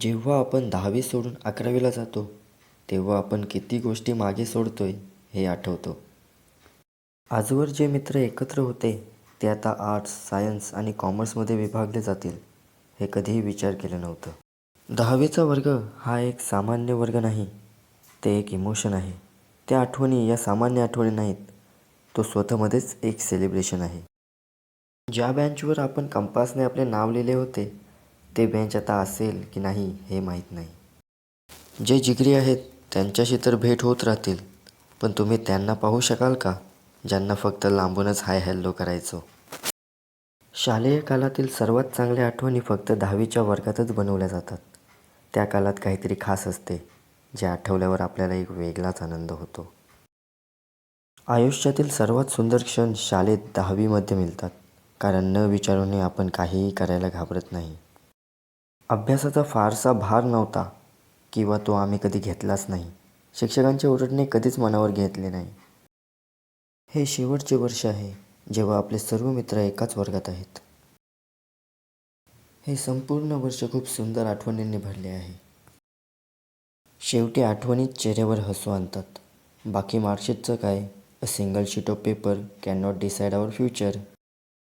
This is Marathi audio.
जेव्हा आपण दहावी सोडून अकरावीला जातो तेव्हा आपण किती गोष्टी मागे सोडतोय हे आठवतो. आजवर जे मित्र एकत्र होते ते आता आर्ट्स सायन्स आणि कॉमर्समध्ये विभागले जातील हे कधीही विचार केलं नव्हतं. दहावीचा वर्ग हा एक सामान्य वर्ग नाही ते एक इमोशन आहे. त्या आठवणी या सामान्य आठवणी नाहीत. तो स्वतःमध्येच एक सेलिब्रेशन आहे. ज्या बेंचवर आपण कंपासने आपले नाव लिहिले होते ते बेंच आता असेल की नाही हे माहीत नाही. जे जिगरी आहेत त्यांच्याशी तर भेट होत राहतील. पण तुम्ही त्यांना पाहू शकाल का? ज्यांना फक्त लांबूनच हाय हॅलो करायचो. शालेय कालातील सर्वात चांगल्या आठवणी फक्त दहावीच्या वर्गातच बनवल्या जातात. त्या काळात काहीतरी खास असते जे आठवल्यावर आपल्याला एक वेगळाच आनंद होतो. आयुष्यातील सर्वात सुंदर क्षण शाळेत दहावीमध्ये मिळतात कारण न विचारूनही आपण काहीही करायला घाबरत नाही. अभ्यासाचा फारसा भार नव्हता किंवा तो आम्ही कधी घेतलाच नाही. शिक्षकांचे ओरडणे कधीच मनावर घेतले नाही. हे शेवटचे वर्ष आहे जेव्हा आपले सर्व मित्र एकाच वर्गात आहेत. हे संपूर्ण वर्ष खूप सुंदर आठवणींनी भरले आहे. शेवटी आठवणीत चेहऱ्यावर हसू आणतात. बाकी मार्कशीटचं काय? A single sheet of paper can not decide our future